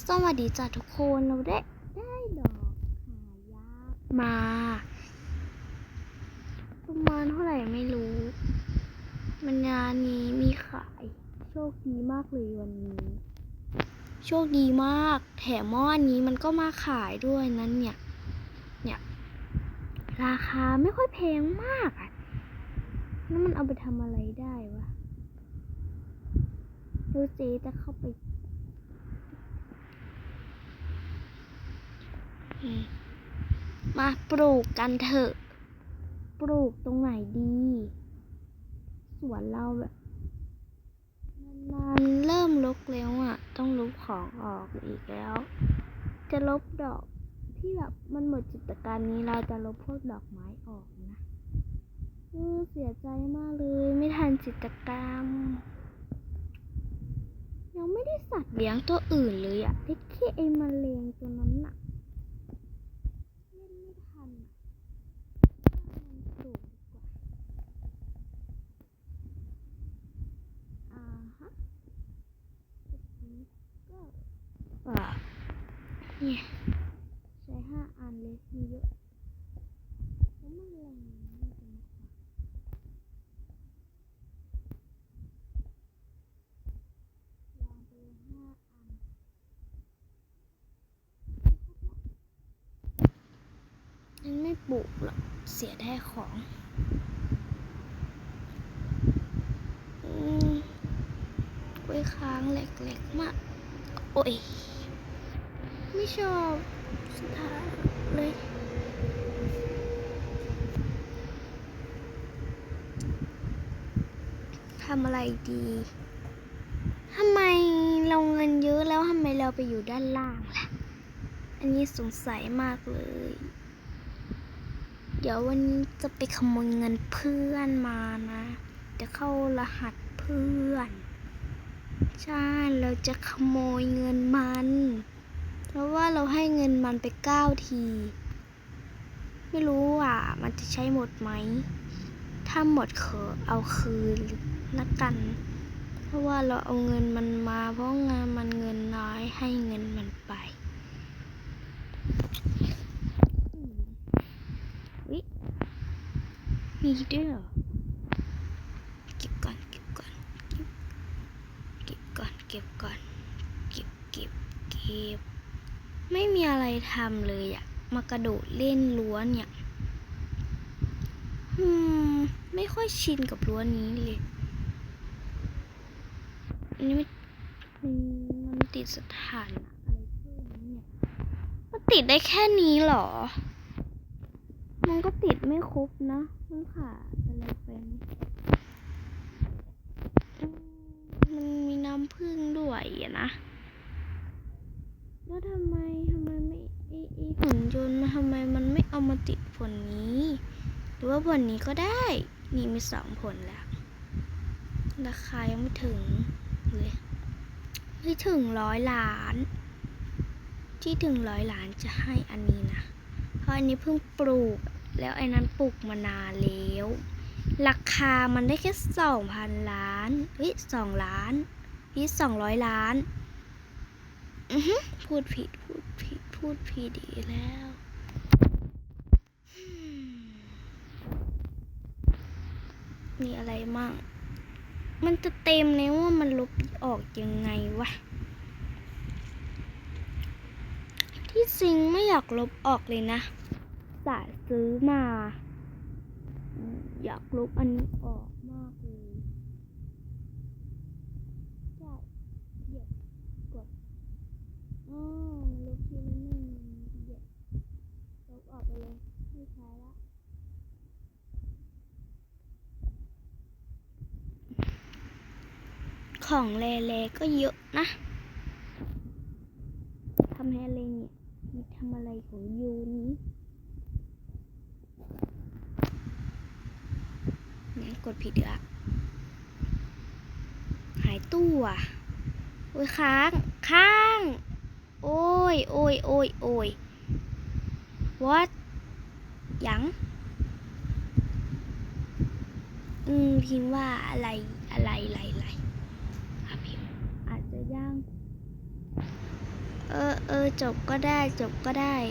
สวัสดีจ้ะทุกคนเราได้ได้ดอกหายากมา ประมาณเท่าไหร่ไม่รู้ มันงานนี้มีขาย โชคดีมากเลยวันนี้ โชคดีมาก แถมหม้อนี้มันก็มาขายด้วยนั้นเนี่ย เนี่ย ราคาไม่ค่อยแพงมากอะแล้วมันเอาไปทำอะไรได้วะดูเจ๊จะเข้าไป มาปลูกกันเถอะ ปลูกตรงไหนดี สวนเราแบบมันเริ่มลกแล้วอะ ต้องลบของออกอีกแล้ว จะลบดอกที่แบบมันหมดจิตการนี้เราจะลบพวกดอกไม้ออกนะเออเสียใจมากเลย ไม่ทันจิตกรรม ยังไม่ได้สัตว์เลี้ยงตัวอื่นเลยอะได้แค่ไอ้แมลงตัวนั้นน่ะ เล่นไม่ทันอะมันปลูกดีกว่าอ่าฮะจุดนี้ก็อ่า เนี่ยใช้ห้าอันเลยมีเยอะแล้วมันแรงมันะมาขวางวางไปห้าอันฉันไม่ปลูกหรอกเสียได้ของอืมกล้วยค้างเล็กๆมาก โอ้ย ไม่ชอบสุดท้ายเลยทำอะไรดีทำไมเราเงินเยอะแล้วทำไมเราไปอยู่ด้านล่างล่ะ อันนี้สงสัยมากเลย เดี๋ยววันนี้จะไปขโมยเงินเพื่อนมานะ จะเข้ารหัสเพื่อน ใช่ เราจะขโมยเงินมัน เพราะว่าเราให้เงินมันไปเก้าที ไม่รู้ว่ามันจะใช้หมดไหม ถ้าหมดเขอเอาคืนละกัน เพราะว่าเราเอาเงินมันมา เพราะงานมันเงินน้อยให้เงินมันไปวิมีด้วยเหรอเก็บก่อนเก็บก่อนเก็บก่อนเก็บก่อนเก็บเก็บเก็บ ไม่มีอะไรทำเลยอะมากระโดดเล่นรั้วเนี่ยอืมไม่ค่อยชินกับรั้วนี้เลยอันนี้มันติดสถานะอะไรเพิ่มไหมเนี่ยมันติดได้แค่นี้เหรอ มันก็ติดไม่ครบนะมันขาดอะไรไปไหมอืมมันมีน้ำผึ้งด้วยอะนะ แล้วทำไมทำไมไม่ไอไอหุ่นยนต์มาทำไม มามาติดผลนี้ หรือว่าผลนี้ก็ได้ นี่มีสองผลแล้ว ราคายังไม่ถึงเลยไม่ถึงร้อยล้าน ที่ถึงร้อยล้านจะให้อันนี้นะ เพราะอันนี้เพิ่งปลูก แล้วไอ้นั้นปลูกมานานแล้ว ราคามันได้แค่สองพันล้านเฮ้ยสองล้านนี่สองร้อยล้าน พูดผิด พูดผิด พูดผิดอีกแล้ว มีอะไรมั่ง มันจะเต็มแล้วว่ามันลบออกยังไงวะ ที่จริงไม่อยากลบออกเลยนะสายซื้อมา อยากลบอันนี้ออกมากเลยใช่เดี๋ยวกดอ๋อมันลบทีละหนึ่งเดี๋ยวลบออกไปเลยไม่ใช้ละ ของแร่ๆก็เยอะนะทำอะไรเนี่ยมีทำอะไรของยูนี้งั้นกดผิดละหายตู้อะ โอ้ยค้าง ค้าง โอ้ย โอ้ย โอ้ย โอ้ย what ยังอืมพิมพ์ว่าอะไรอะไรอะไรอะไรอะพิมพ์อาจจะ ยังเอเออเออจบก็ได้จบก็ได้